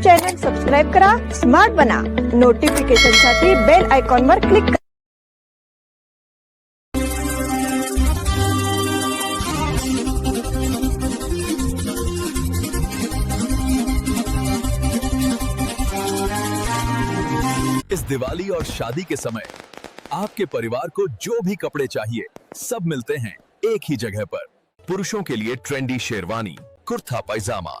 Channel subscribe करा smart बना. Notification साठी बेल आयकॉन वर क्लिक करा. इस दिवाली और शादी के समय, आपके परिवार को जो भी कपड़े चाहिए, सब मिलते हैं एक ही जगह पर। पुरुषों के लिए ट्रेंडी शेरवानी कुर्ता पैजामा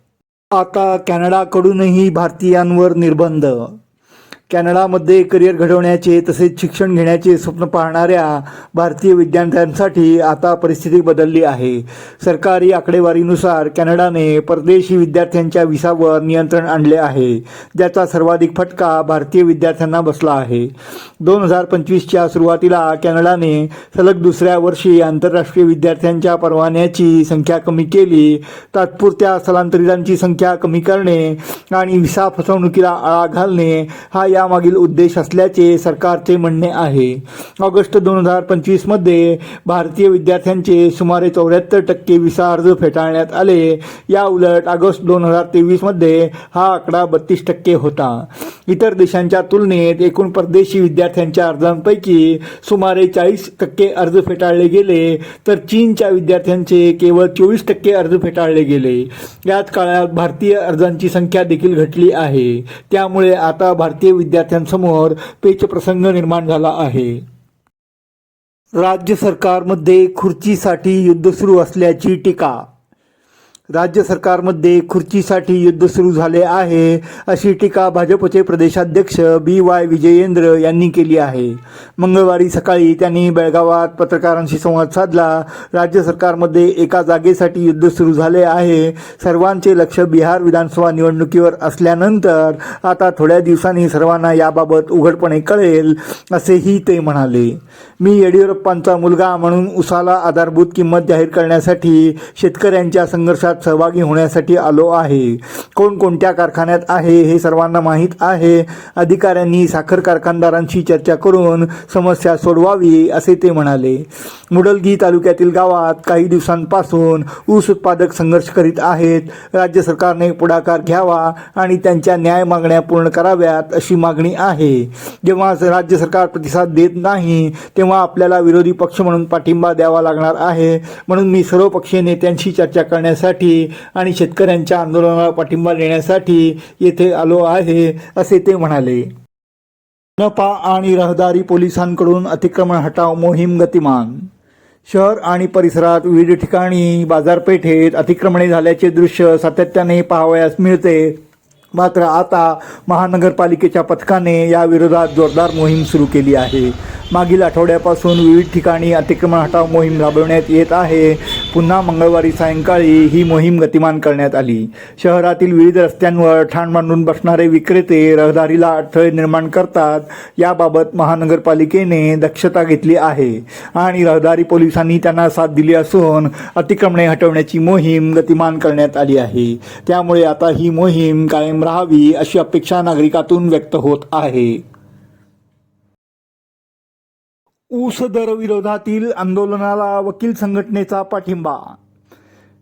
आता कॅनडाकडूनही भारतीयांवर निर्बंध कॅनडामध्ये करिअर घडवण्याचे तसेच शिक्षण घेण्याचे स्वप्न पाहणाऱ्या भारतीय विद्यार्थ्यांसाठी आता परिस्थिती बदलली आहे. सरकारी आकडेवारीनुसार कॅनडाने परदेशी विद्यार्थ्यांच्या विसावर नियंत्रण आणले आहे. ज्याचा सर्वाधिक फटका भारतीय विद्यार्थ्यांना बसला आहे. दोन हजार पंचवीसच्या सुरुवातीला कॅनडाने सलग दुसऱ्या वर्षी आंतरराष्ट्रीय विद्यार्थ्यांच्या परवान्याची संख्या कमी केली. तात्पुरत्या स्थलांतरितांची संख्या कमी करणे आणि विसा फसवणुकीला आळा घालणे हा या यामागील उद्देश असल्याचे सरकारचे म्हणणे आहे. ऑगस्ट दोन हजार पंचवीसमध्ये भारतीय विद्यार्थ्यांचे सुमारे चौऱ्याहत्तर टक्के विसा अर्ज फेटाळण्यात आले. या उलट ऑगस्ट दोन हजार तेवीसमध्ये हा आकडा बत्तीस टक्के होता. इतर देशांच्या तुलनेत एकूण परदेशी विद्यार्थ्यांच्या अर्जांपैकी सुमारे चाळीस टक्के अर्ज फेटाळले गेले तर चीनच्या विद्यार्थ्यांचे केवळ चोवीस टक्के अर्ज फेटाळले गेले. याच काळात भारतीय अर्जांची संख्या देखील घटली आहे. त्यामुळे आता भारतीय विद्या विद्यार्थ्यांसमोर पेचप्रसंग निर्माण झाला आहे. राज्य सरकारमध्ये खुर्चीसाठी युद्ध सुरू असल्याची टीका राज्य सरकारमध्ये खुर्चीसाठी युद्ध सुरू झाले आहे अशी टीका भाजपचे प्रदेशाध्यक्ष बी वाय विजयेंद्र यांनी केली आहे. मंगळवारी सकाळी त्यांनी बेळगावात पत्रकारांशी संवाद साधला. राज्य सरकारमध्ये एका जागेसाठी युद्ध सुरू झाले आहे. सर्वांचे लक्ष बिहार विधानसभा निवडणुकीवर असल्यानंतर आता थोड्या दिवसांनी सर्वांना याबाबत उघडपणे कळेल असेही ते म्हणाले. मी येडियुरप्पांचा मुलगा म्हणून उसाला आधारभूत किंमत जाहीर करण्यासाठी शेतकऱ्यांच्या संघर्षात सहभागी होण्यासाठी आलो आहे. कोणकोणत्या कारखान्यात आहे हे सर्वांना माहीत आहे. अधिकाऱ्यांनी साखर कारखानदारांशी चर्चा करून समस्या सोडवावी असे ते म्हणाले. मुडलगी तालुक्यातील गावात काही दिवसांपासून ऊस उत्पादक संघर्ष करीत आहेत. राज्य सरकारने पुढाकार घ्यावा आणि त्यांच्या न्याय मागण्या पूर्ण कराव्यात अशी मागणी आहे. जेव्हा राज्य सरकार प्रतिसाद देत नाही तेव्हा आपल्याला विरोधी पक्ष म्हणून पाठिंबा द्यावा लागणार आहे. म्हणून मी सर्वपक्षीय नेत्यांशी चर्चा करण्यासाठी देण्यासाठी आणि शेतकऱ्यांच्या आंदोलनाला पाठिंबा देण्यासाठी येथे आलो आहे असे ते म्हणाले. नपा आणि रहदारी पोलिसांकडून अतिक्रमण हटाव मोहीम गतिमान. शहर आणि परिसरात विविध ठिकाणी बाजारपेठेत अतिक्रमणे झाल्याचे दृश्य सातत्याने पाहावयास मिळते. मात्र आता महानगरपालिकेच्या पथकाने याविरोधात जोरदार मोहीम सुरू केली आहे. मागील आठवड्यापासून विविध ठिकाणी अतिक्रमण हटाव मोहीम राबवण्यात येत आहे. पुन्हा मंगळवारी सायंकाळी ही मोहीम गतिमान करण्यात आली. शहरातील विविध रस्त्यांवर ठाण मांडून बसणारे विक्रेते रहदारीला अडथळे निर्माण करतात. याबाबत महानगरपालिकेने दक्षता घेतली आहे आणि रहदारी पोलिसांनी त्यांना साथ दिली असून अतिक्रमणे हटवण्याची मोहीम गतिमान करण्यात आली आहे. त्यामुळे आता ही मोहीम कायम राहावी अशी अपेक्षा नागरिकातून व्यक्त होत आहे. ऊस दर विरोधातील आंदोलनाला वकील संघटनेचा पाठिंबा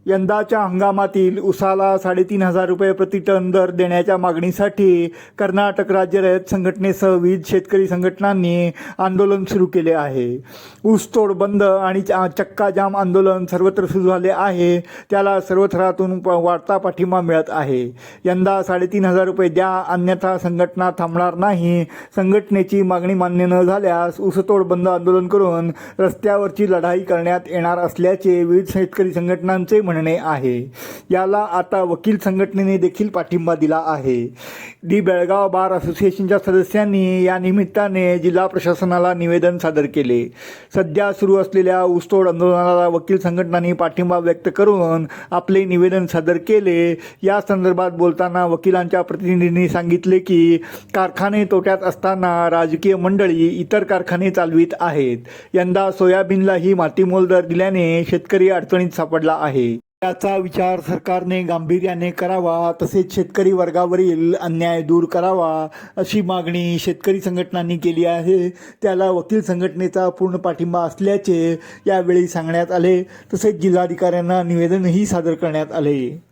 यंदाच्या हंगामातील उसाला साडेतीन हजार रुपये प्रतिटन दर देण्याच्या मागणीसाठी कर्नाटक राज्य रयत संघटनेसह विविध शेतकरी संघटनांनी आंदोलन सुरू केले आहे. ऊसतोड बंद आणि चा- चक्का जाम आंदोलन सर्वत्र सुरू झाले आहे. त्याला सर्व थरातून वाढता पाठिंबा मिळत आहे. यंदा साडेतीन हजार रुपये द्या अन्यथा संघटना थांबणार नाही. संघटनेची मागणी मान्य न झाल्यास ऊसतोड बंद आंदोलन करून रस्त्यावरची लढाई करण्यात येणार असल्याचे विविध शेतकरी संघटनांचे म्हणणे आहे. याला आता वकील संघटनेने देखील पाठिंबा दिला आहे. दी बेळगाव बार असोसिएशनच्या सदस्यांनी या निमित्ताने जिल्हा प्रशासनाला निवेदन सादर केले. सध्या सुरू असलेल्या ऊसतोड आंदोलनाला वकील संघटनांनी पाठिंबा व्यक्त करून आपले निवेदन सादर केले. या संदर्भात बोलताना वकिलांच्या प्रतिनिधींनी सांगितले की कारखाने तोट्यात असताना राजकीय मंडळी इतर कारखाने चालवित आहेत. यंदा सोयाबीनलाही मातीमोल दर दिल्याने शेतकरी अडचणीत सापडला आहे. याचा विचार सरकारने गांभीर्याने करावा तसेच शेतकरी वर्गावरील अन्याय दूर करावा अशी मागणी शेतकरी संघटनांनी केली आहे. त्याला वकील संघटनेचा पूर्ण पाठिंबा असल्याचे यावेळी सांगण्यात आले. तसेच जिल्हाधिकाऱ्यांना निवेदनही सादर करण्यात आले.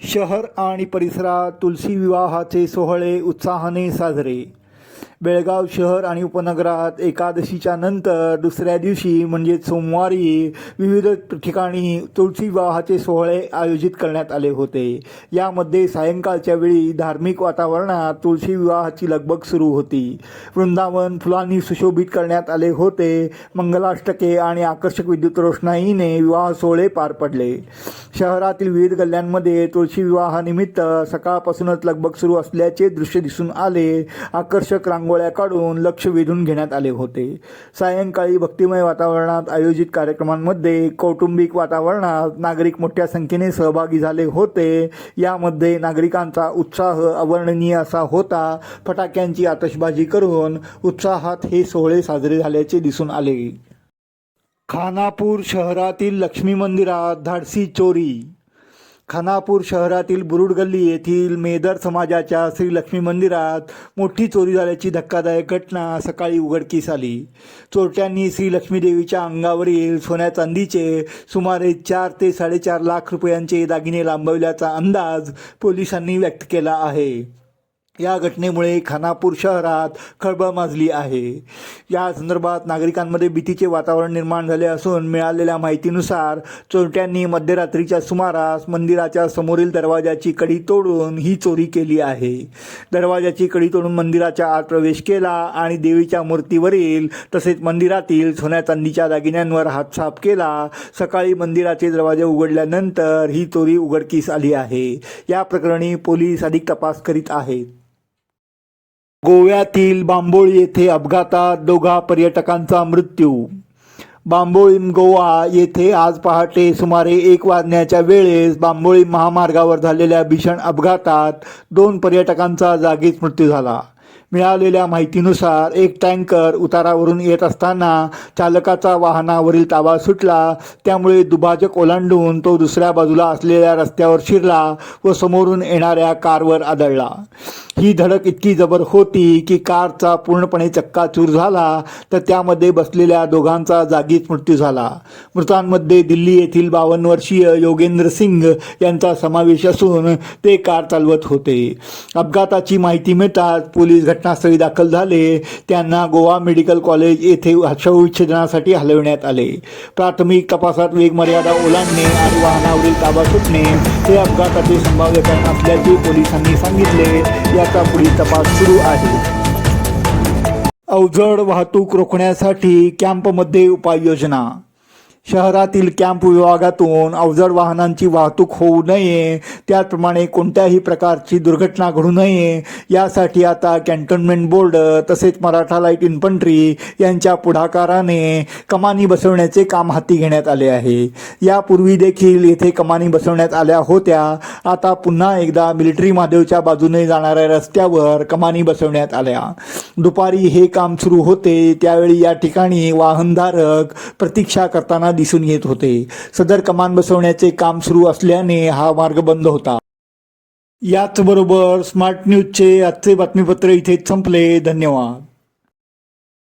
शहर आणि परिसरात तुलसी विवाहाचे सोहळे उत्साहाने साजरे. बेळगाव शहर आणि उपनगरात एकादशीच्या नंतर दुसऱ्या दिवशी म्हणजे सोमवारी विविध ठिकाणी तुळशी विवाहाचे सोहळे आयोजित करण्यात आले होते. यामध्ये सायंकाळच्या वेळी धार्मिक वातावरणात तुळशी विवाहाची लगबग सुरू होती. वृंदावन फुलांनी सुशोभित करण्यात आले होते. मंगलाष्टके आणि आकर्षक विद्युत रोषणाईने विवाह सोहळे पार पडले. शहरातील विविध गल्ल्यांमध्ये तुळशी विवाहानिमित्त सकाळपासूनच लगबग सुरू असल्याचे दृश्य दिसून आले. आकर्षक रांगोळ्या काढून लक्ष वेधून घेण्यात आले होते. सायंकाळी भक्तिमय वातावरणात आयोजित कार्यक्रमांमध्ये कौटुंबिक वातावरणात नागरिक मोठ्या संख्येने सहभागी झाले होते. यामध्ये नागरिकांचा उत्साह अवर्णनीय असा होता. फटाक्यांची आतषबाजी करून उत्साहात हे सोहळे साजरे झाल्याचे दिसून आले. खानापूर शहरातील लक्ष्मी मंदिरात धाडसी चोरी खानापूर शहरातील बुरुड गल्ली येथील मेदर समाजाच्या श्री लक्ष्मी मंदिरात मोठी चोरी झाल्याची धक्कादायक घटना सकाळी उघडकीस आली. चोरट्यांनी श्री लक्ष्मी देवीच्या अंगावरील सोन्या चांदीचे सुमारे चार ते साडेचार लाख रुपयांचे दागिने लांबवल्याचा अंदाज पोलिसांनी व्यक्त केला आहे. या घटनेमुळे खानापूर शहरात खळबळ माजली आहे. या संदर्भात नागरिकांमध्ये भीतीचे वातावरण निर्माण झाले असून मिळालेल्या माहितीनुसार चोरट्यांनी मध्यरात्रीच्या सुमारास मंदिराच्या समोरील दरवाजाची कडी तोडून ही चोरी केली आहे. दरवाजाची कडी तोडून मंदिराच्या आत प्रवेश केला आणि देवीच्या मूर्तीवरील तसेच मंदिरातील सोन्या चांदीच्या दागिन्यांवर हात साफ केला. सकाळी मंदिराचे दरवाजे उघडल्यानंतर ही चोरी उघडकीस आली आहे. या प्रकरणी पोलीस अधिक तपास करीत आहेत. गोव्यातील बांबोळी येथे अपघातात दोघा पर्यटकांचा मृत्यू. बांबोळीम गोवा येथे आज पहाटे सुमारे एक वाजण्याच्या वेळेस बांबोळी महामार्गावर झालेल्या भीषण अपघातात दोन पर्यटकांचा जागीच मृत्यू झाला. मिळालेल्या माहितीनुसार एक टँकर उतारावरून येत असताना चालकाचा वाहनावरील ताबा सुटला. त्यामुळे दुभाजक ओलांडून तो दुसऱ्या बाजूला असलेल्या रस्त्यावर शिरला व समोरून येणाऱ्या कारवर आदळला. ही धडक इतकी जबर होती की कारचा पूर्णपणे चक्काचूर झाला तर त्यामध्ये बसलेल्या दोघांचा जागीच मृत्यू झाला. मृतांमध्ये दिल्ली येथील बावन्न वर्षीय योगेंद्र सिंग यांचा समावेश असून ते कार चालवत होते. अपघाताची माहिती मिळताच पोलीस घटनास्थळी दाखल झाले. त्यांना गोवा मेडिकल कॉलेज येथे शवविच्छेदनासाठी हलविण्यात आले. प्राथमिक तपासात वेगमर्यादा ओलांडणे आणि वाहनावरील ताबा सुटणे हे अपघाताचे संभाव्य कारण असल्याचे पोलिसांनी सांगितले. याचा पुढील तपास सुरू आहे. अवजड वाहतूक रोखण्यासाठी कॅम्पमध्ये उपाययोजना शहरातील कॅम्प विभागातून अवजड वाहनांची वाहतूक होऊ नये. त्याचप्रमाणे कोणत्याही प्रकारची दुर्घटना घडू नये. यासाठी आता कॅन्टोन्मेंट बोर्ड तसेच मराठा लाइट इन्फंट्री यांच्या पुढाकाराने कमानी बसवण्याचे काम हाती घेण्यात आले आहे. यापूर्वी देखील येथे कमानी बसवण्यात आल्या होत्या. आता पुन्हा एकदा मिलिटरी महादेवच्या बाजूने जाणाऱ्या रस्त्यावर कमानी बसवण्यात आल्या. दुपारी हे काम सुरू होते. त्यावेळी या ठिकाणी वाहनधारक प्रतीक्षा करताना दिसून येत होते. सदर कमान बसवण्याचे काम सुरू असल्याने हा मार्ग बंद होता. याचबरोबर स्मार्ट न्यूजचे आजचे बातमीपत्र इथे संपले. धन्यवाद.